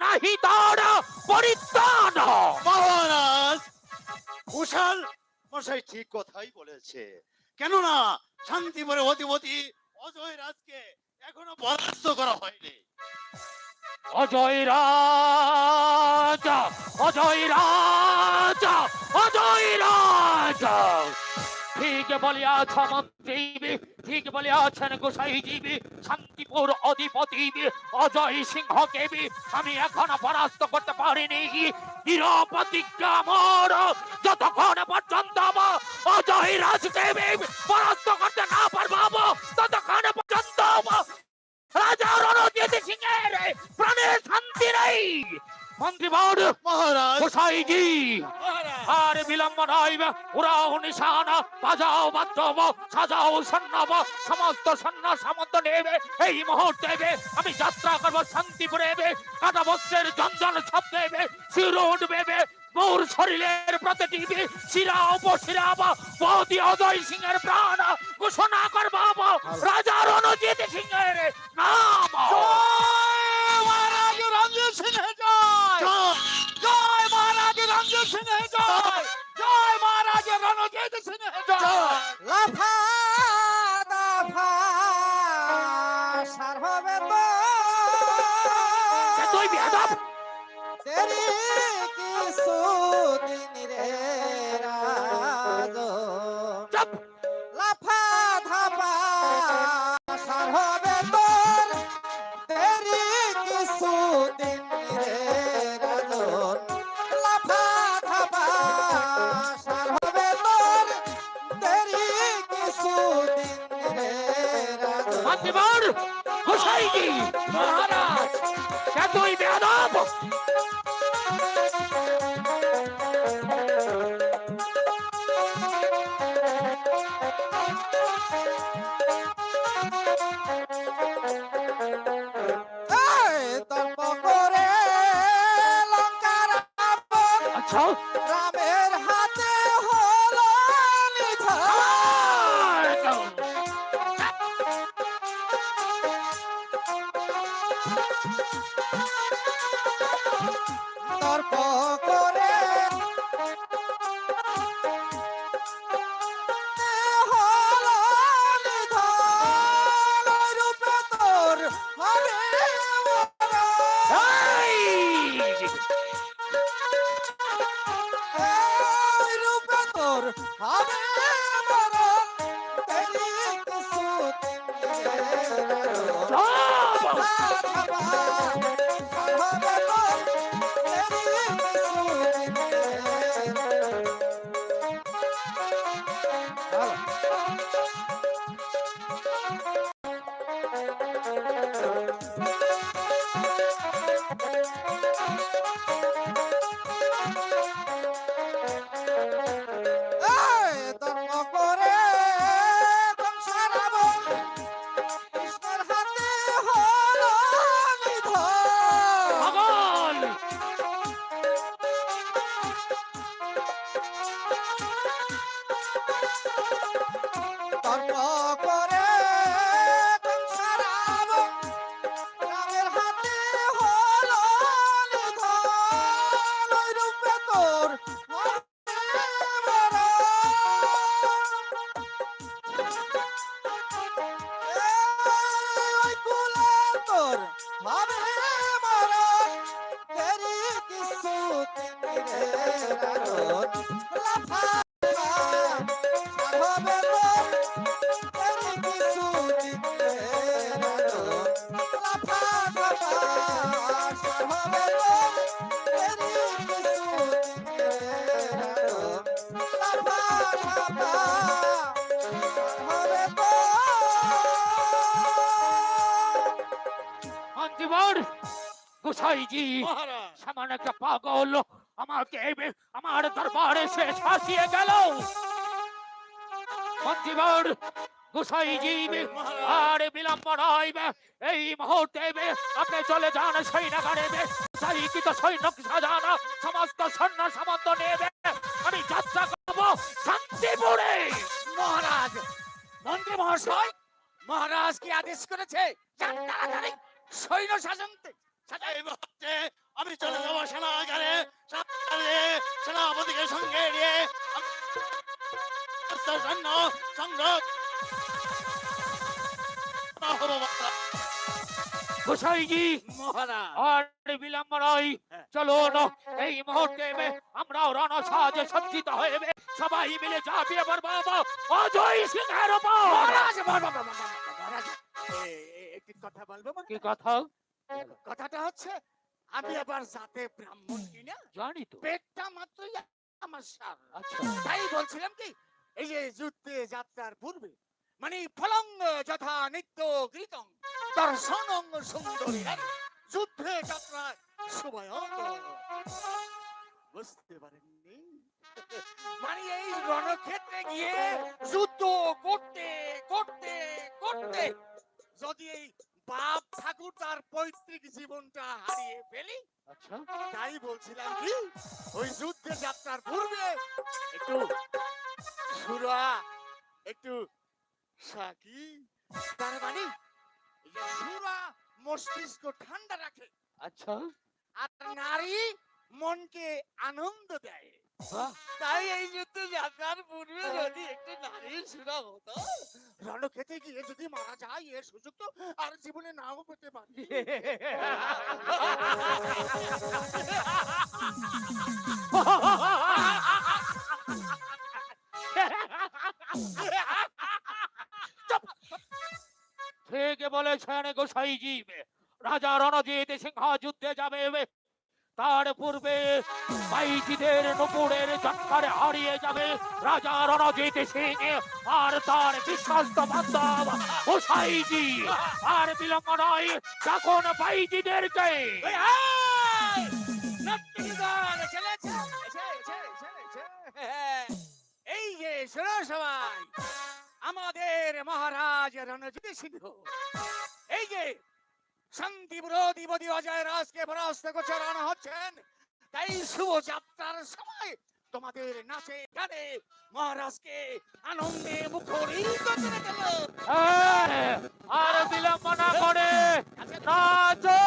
নাহি তার পরিত্রাণ। মহারাজ কুশাল মশাই ঠিক কথাই বলেছে। কেননা শান্তিপুরে অধিপতি অজয় রাজকে এখনও পরাস্ত করা হয়নি। অজয় রাজা অজয় রাজা অজয় রাজা। ঠিক বলিয়াছ মন্ত্রী ঠিক বলিয়াছেন গোসাইজীবী, শান্তিপুর অধিপতি অজয় সিংহকে বি আমি এখনও পরাস্ত করতে পারিনি। নিরপতিজ্ঞা মোর যতক্ষণ পর্যন্ত আমার অজয় রাজকে বি পরাস্ত করতে না পারব, ততক্ষণ পর্যন্ত রাজা রণজিৎ সিংহের প্রাণে শান্তি নেই। মন্ত্রীবর মহারাজ। গোসাইজি আর বিলম্ব নয় উড়াও নিশানা বাজাও বাদ্যব সাজাও সন্নব সমস্ত সৈন্য সামন্ত নেবে এই মুহূর্তে আমি যাত্রা করব শান্তিপুরে কাটা বস্ত্রের জঞ্জল শব্দ দেবে শির উঠবে মোর শরীরের প্রতিটি শিরা উপশিরা বৌদি অজয় সিংহের প্রাণ ঘোষণা করব রাজা রণজিৎ সিংহের নাম। মহারাজ রঞ্জিত সিংহ জয়। মহারাজ রঞ্জিত সিংহ জয়। জয় মহারাজ রণজিৎ সিংহ জয়। লাফা দাফা সার হবে তো। তুই বেয়াদব। তেরি গোসাইজি সামান্য একটা পাগল আমাকে আমার দরবারে সে শাসিয়ে গেল। মন্ত্রীবর গোসাইজি আর বিলম্ব নয় এই মুহূর্তে আপনি চলে যান সৈন্যগারে সাইকিত সৈন্য সাজানো সমস্ত সৈন্য সামন্ত নেবে আমি যাত্রা করব শান্তিপুরে। মহারাজ মন্ত্রী মহাশয় মহারাজ কি আদেশ করেছে? সৈন্য সাজন্তে। এই মুহূর্তে আমি চলে যাব সেনাগারে। সেনাগারে সেনাপতিকে সঙ্গে নিয়ে সৈন্য সংগ্রহ গোসাইজি আর বিলম্ব নয়। হ্যাঁ। এই মুহূর্তে আমরাও রণ সাজে সজ্জিত হয়ে সবাই মিলে ঝাঁপিয়ে পড়ব অজয় সিংহের উপর। একটি বলব কি কথা? কথাটা হচ্ছে আমি আবার জাতে ব্রাহ্মণ কিনা জানি তো। পেটটা মাত্রই আমার সার। আচ্ছা। তাই বলছিলাম কি এই যে যুদ্ধে যাত্রার পূর্বে মানে ফলঙ্গ যথা নিত্য কৃতং দর্শনং সুন্দরী যুদ্ধে যাত্রা শুভয়ঙ্কর বুঝতে পারেননি? মানে এই রণক্ষেত্রে গিয়ে যুদ্ধ করতে করতে করতে যদি এই বাপ ঠাকুর তার পৈতৃক জীবনটা হারিয়ে ফেলি। আচ্ছা। তাই বলছিলাম কি ওই যুদ্ধে যাত্রার পূর্বে একটু সুরা একটু সাকি তার মানে সুরা মস্তিষ্ক ঠান্ডা রাখে। আচ্ছা। আর নারী মনকে আনন্দ দেয়। তাই এই যুদ্ধে যাত্রার পূর্বে যদি একটু নারী সুরা হতো গিয়ে যদি মারা যায় এর সুযোগ তো আর জীবনে নাও পেতে পারি। ঠিক বলেছেন গোসাইজি রাজা রণজিৎ সিংহ যুদ্ধে যাবে। তার পূর্বে বাইজিদের নুপুরের চক্করে হারিয়ে যাবে রাজা রণজিৎ সিং আর তার বিশ্বস্ত বান্ধব গোসাইজি আর বিলম্ব নয় তখন বাইজিদেরকে এই যে, শোনো সবাই। আমাদের মহারাজ রণজিৎ সিংহ। এই যে শান্তি বিরোধী বদি অজয় রাজকে পরাস্ত করছে রওনা হচ্ছেন। তাই শুভ যাত্রার সময় তোমাদের নাচে গানে মহারাজকে আনন্দে মুখরিত করে দেব। হ্যাঁ, আর বিলম্ব না করে। নাচো!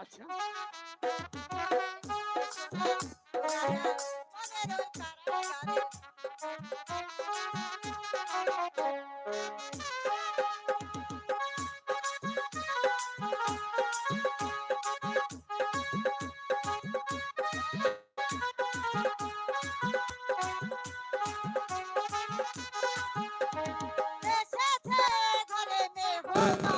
আচ্ছা। মনের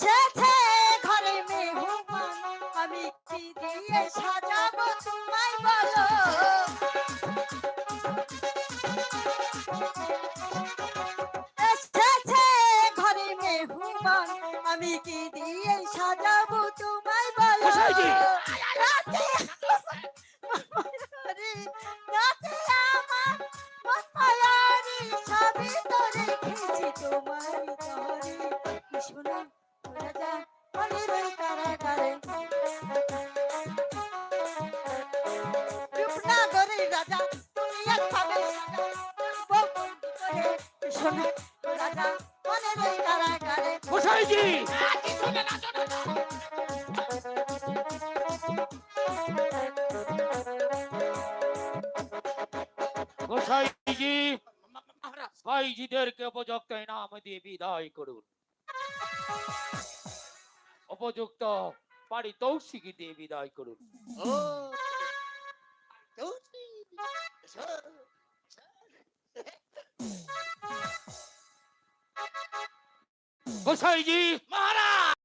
এসেছে গোসাইজি মহারাজ ভাইজিদেরকে উপযুক্ত ইনাম দিয়ে বিদায় করুন। উপযুক্ত পারিতৌষিক দিয়ে বিদায় করুন। গোসাইজি মহারাজ!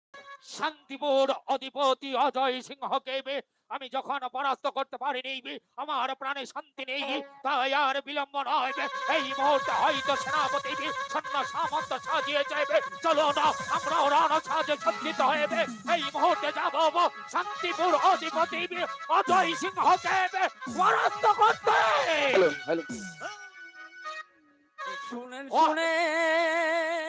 শান্তিপুর অধিপতি অজয় সিংহকে বে- আমি যখন পরাস্ত করতে পারিনি বে- আমার প্রাণে শান্তি নেই তাই আর বিলম্ব নয় এই মুহূর্তে হয়তো সেনাপতি বে সৈন্য সামন্ত সাজিয়ে যাবে চলো না আমরা রণ সাজে সজ্জিত হয়ে এই মুহূর্তে যাব শান্তিপুর অধিপতি বে অজয় সিংহকে বে পরাস্ত করতে! শুনেন শুনেন।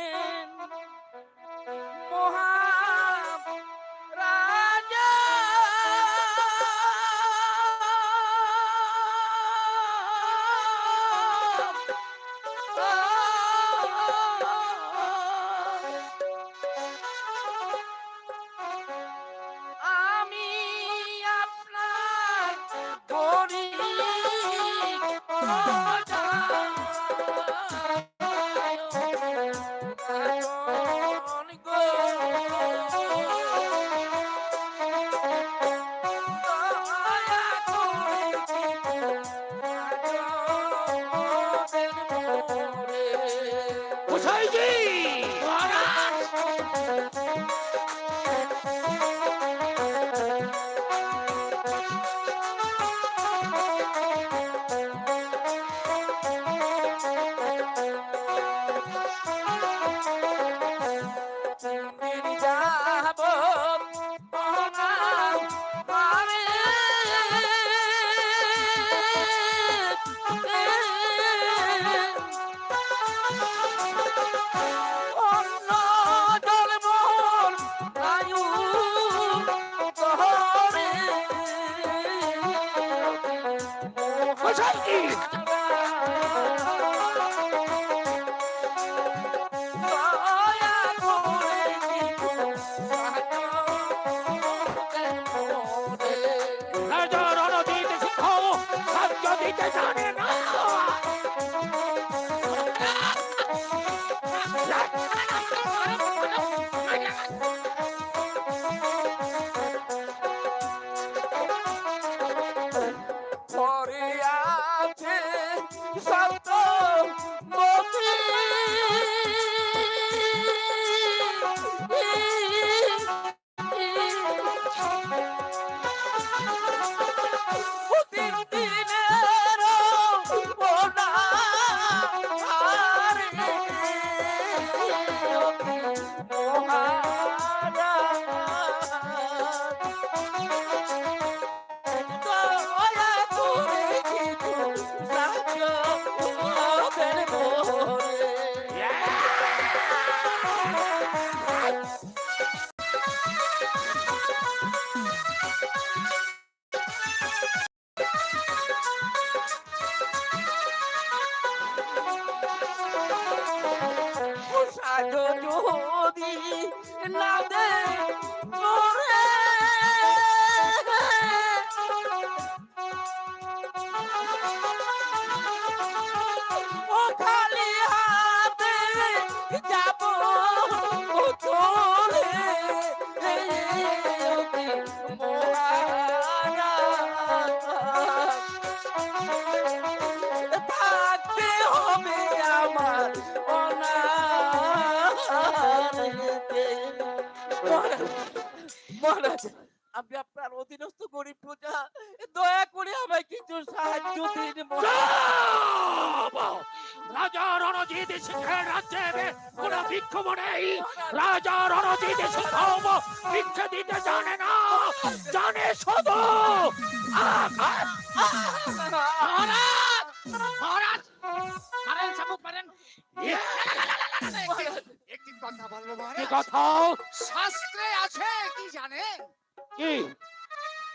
আমি আপনার অধীনস্থ গরিব প্রজা। দয়া করে আমায় কিছু সাহায্য দিন রাজা রণজিৎ সিংহের রাজ্যে কোন বিক্ষোভ নেই। রাজা রণজিৎ সিংহ ভিক্ষা দিতে জানে না। জানে শুধু মহারাজ! মহারাজ! মারেন চাবুক মারেন। একটি কথা বলব কথা? শাস্ত্রে আছে কি জানেন? কি?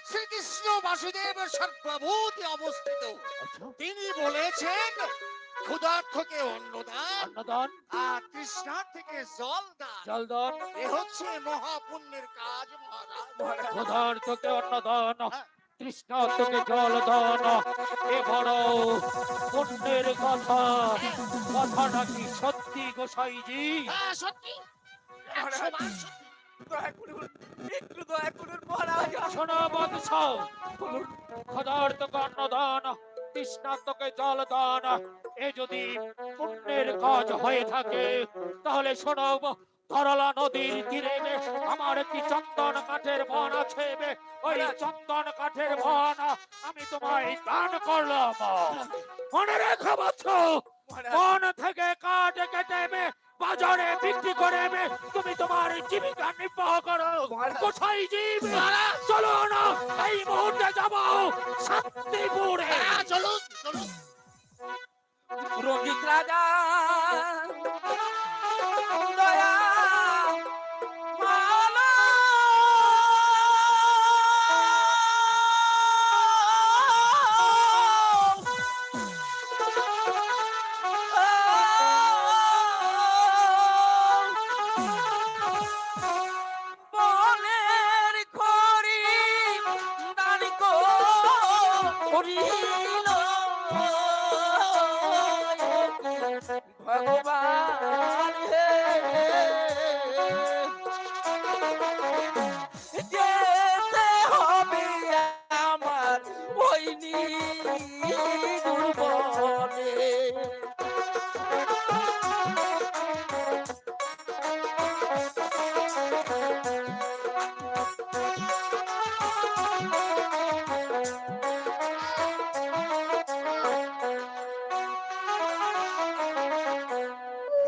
শ্রী শ্রীকৃষ্ণ বাসুদেব সর্বভূতি অবস্থিত। আচ্ছা। তিনি বলেছেন ক্ষুধার্থকে অন্নদান অন্নদান। আর তৃষ্ণার থেকে জল দান। জলদান এ হচ্ছে মহাপুণ্যের কাজ মহারাজ। ক্ষুধার্তকে অন্নদান হ্যাঁ। তৃষ্ণার্তকে জলদান। এ বড় পুণ্যের কথা। কথা নাকি সত্যি গোসাইজি? হ্যাঁ সত্যি। শোনো বৎস অন্নদান জলদান এ যদি পুণ্যের কাজ হয়ে থাকে তাহলে শোনো ধরলা নদীর তীরে আমার একটি চন্দন কাঠের বন আছে ওই চন্দন কাঠের বন আমি তোমায় দান করলাম। মনে রেখো বৎস বন থেকে কাঠ কেটে বাজারে বিক্রি করে তুমি তোমার জীবিকা নির্বাহ করো। কোথায় জীব? চলো না এই মুহূর্তে যাব শান্তিপুরে চলো চলুন চলুন। রঞ্জিত রাজা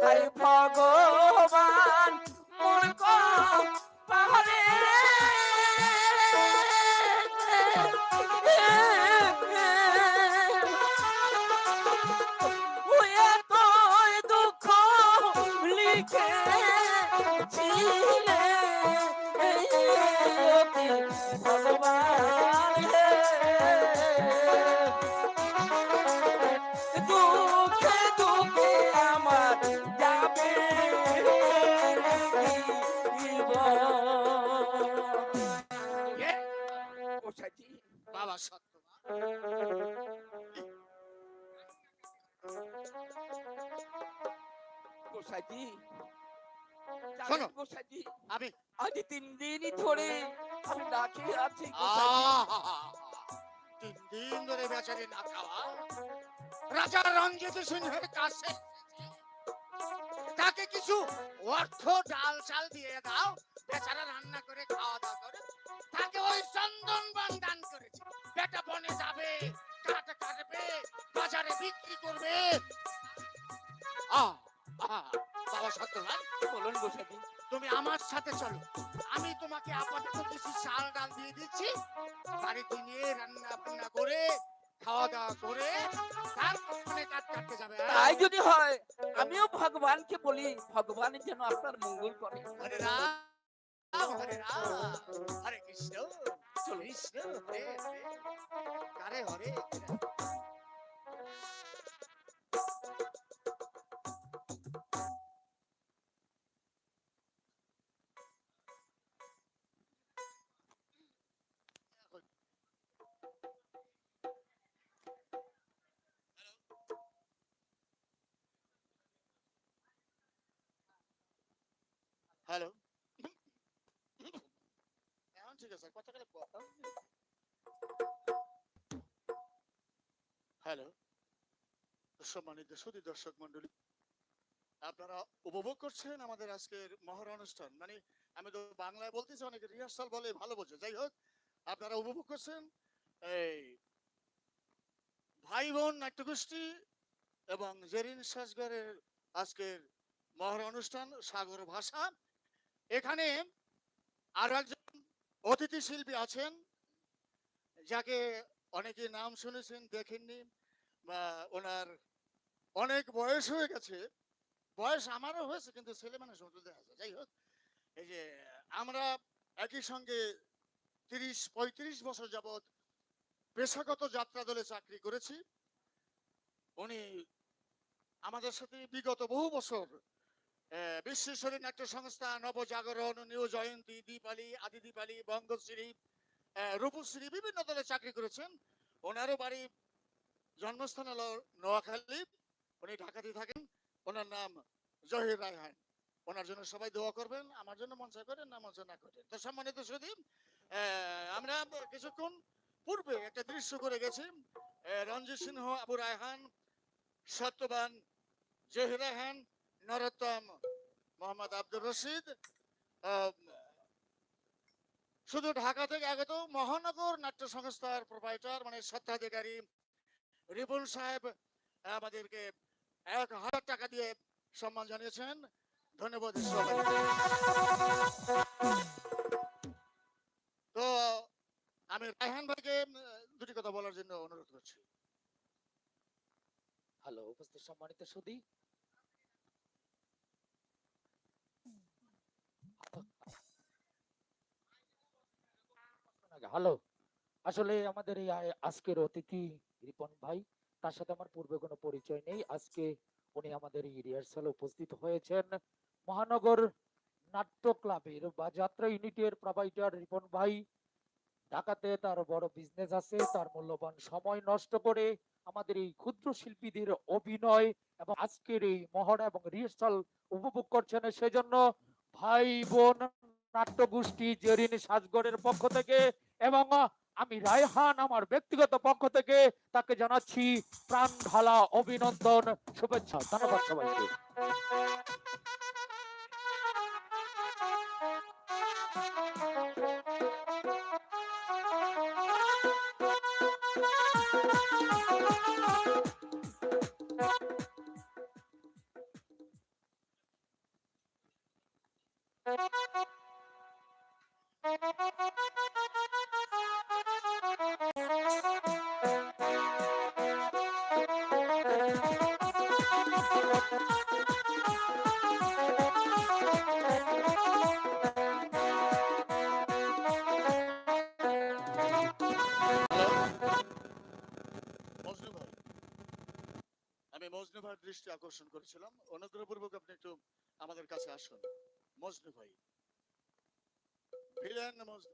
হাই ভগবান না খেয়ে আছি! তিন দিন ধরে বেচারি না খাওয়া রাজা রঞ্জিত সিংহের কাছে তাকে কিছু অর্থ ডাল চাল দিয়ে দাও বেচারা রান্না করে খাওয়া দাওয়া করে তাকে ওই চন্দন বন দান করেছে বেটা বনে যাবে কাঠ কাটবে বাজারে বিক্রি করবে আহ! বাবা সত্যবান বলুন গোসাইজি তুমি আমার সাথে চলো। আমি তোমাকে আপাতত কিছু চাল ডাল দিয়ে দিচ্ছি। বাড়িতে নিয়ে রান্না বান্না করে খাওয়া দাওয়া করে তারপরে কাজ কাটতে যাবে হ্যাঁ? তাই যদি হয় আমিও ভগবানকে বলি ভগবান যেন আপনার মঙ্গল করে। হরে রাম হরে রাম হরে কৃষ্ণ কৃষ্ণ হরে হরে। হরে? হ্যালো এখন ঠিক আছে কথা করে হ্যালো সম্মানিত সুদী দর্শক মন্ডলী আপনারা উপভোগ করছেন আমাদের আজকের মহর অনুষ্ঠান? মানে আমি তো বাংলায় বলতেছি, অনেকে রিহার্সাল বলে ভালো বোঝে। যাই হোক, আপনারা উপভোগ করছেন এই ভাই বোন নাট্যগোষ্ঠী এবং জেরিন সাজগরের আজকের মহর অনুষ্ঠান, সাগর ভাষা। এখানে আরও একজন অতিথি শিল্পী আছেন, যাকে অনেকে নাম শুনেছেন, দেখেননি, বা ওনার অনেক বয়স হয়ে গেছে, বয়স আমারও হয়েছে, কিন্তু ছেলে মানুষ যায়। যাই হোক, এই যে আমরা একই সঙ্গে তিরিশ, পঁয়ত্রিশ বছর যাবৎ পেশাগত যাত্রা দলে চাকরি করেছি। উনি আমাদের সাথে বিগত বহু বছর বিশ্বেশ্বরী নাট্য সংস্থা নবজাগরণ, নিউ জয়ন্তী, দীপালি, আদি দীপালি, বঙ্গশ্রী রূপশ্রী বিভিন্ন দলে চাকরি করেছেন। ওনারও বাড়ি জন্মস্থান হলো নোয়াখালী। উনি ঢাকাতে থাকেন। ওনার নাম জহির রায়হান। ওনার জন্য সবাই দোয়া করবেন। আমার জন্য মঞ্চা করেন, না মঞ্চা না করেন। তো সম্মানিত সুদীপ আমরা কিছুক্ষণ পূর্বে একটা দৃশ্য করে গেছি। রঞ্জিত সিংহ আবু রায়হান, সত্যবান, জহির রায়হান নরোত্তম মোহাম্মদ আব্দুর রশিদ শুধু ঢাকা থেকে আগত মহানগর নাট্য সংস্থার প্রোপাইটার মানে স্বত্বাধিকারী রিপন সাহেব আমাদেরকে এক হাজার টাকা দিয়ে সম্মান জানিয়েছেন। ধন্যবাদ তো, আমি রায়হান ভাইকে দুটি কথা বলার জন্য অনুরোধ করছি। হ্যালো উপস্থিত সম্মানিত সুদী হ্যালো? আসলে আমাদের এই আজকের অতিথি রিপন ভাই, তার সাথে আমার পূর্বে কোনো পরিচয় নেই। আজকে উনি আমাদের এই রিহার্সালে উপস্থিত হয়েছেন। মহানগর নাট্য ক্লাবের বা যাত্রা ইউনিটের প্রোভাইডার রিপন ভাই। ঢাকাতে তার বড় বিজনেস আছে, তার মূল্যবান সময় নষ্ট করে আমাদের এই ক্ষুদ্র শিল্পীদের অভিনয় এবং আজকের এই মহড়া এবং রিহার্সাল উপভোগ করছেন। সেজন্য ভাই বোন নাট্য গোষ্ঠী জেরিন সাজগড়ের পক্ষ থেকে এবং আমি রায়হান আমার ব্যক্তিগত পক্ষ থেকে তাকে জানাচ্ছি প্রাণ ঢালা অভিনন্দন, শুভেচ্ছা, ধন্যবাদ সবাইকে। মজনু দৃষ্টি আকর্ষণ করেছিলাম। অনুগ্রহপূর্বক আপনি একটু আমাদের কাছে আসুন। মজনু ভাই। Villain Majnu.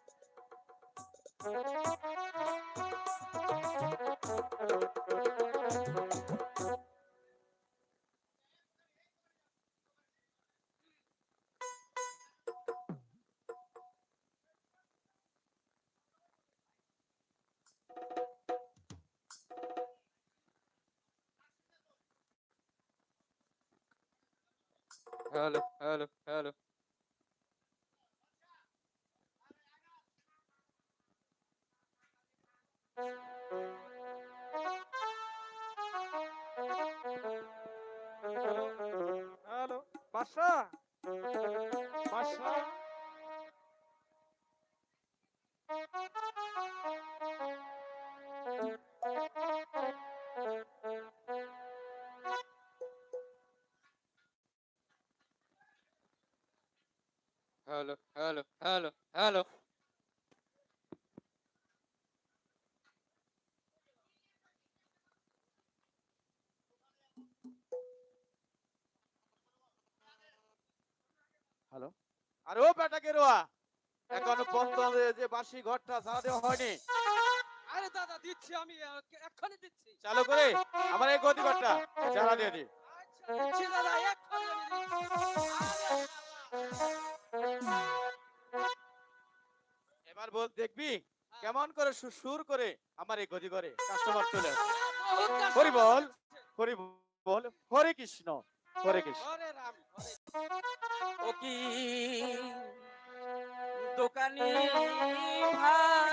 hello hello hello hello বাসা বাসা বাসি ঘরটা সারা দেওয়া হয়নি। আরে দাদা দিচ্ছি আমি এক্ষুনি দিচ্ছি। চালু করে আমার এই গতিকরটা জ্বালা দিয়ে দি আচ্ছা দিচ্ছি দাদা এক্ষুনি। এবার বল দেখবি? কেমন করে সুর করে আমার এই গদি করে কাস্টমার চলে হরি বল হরি বল হরে কৃষ্ণ হরে কৃষ্ণ। হরে রাম হরে ও কি? দোকানি আজকে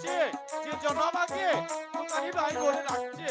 পড়েছে যে জন্য আমাকে দোকানি ভাই বলে রাখছে?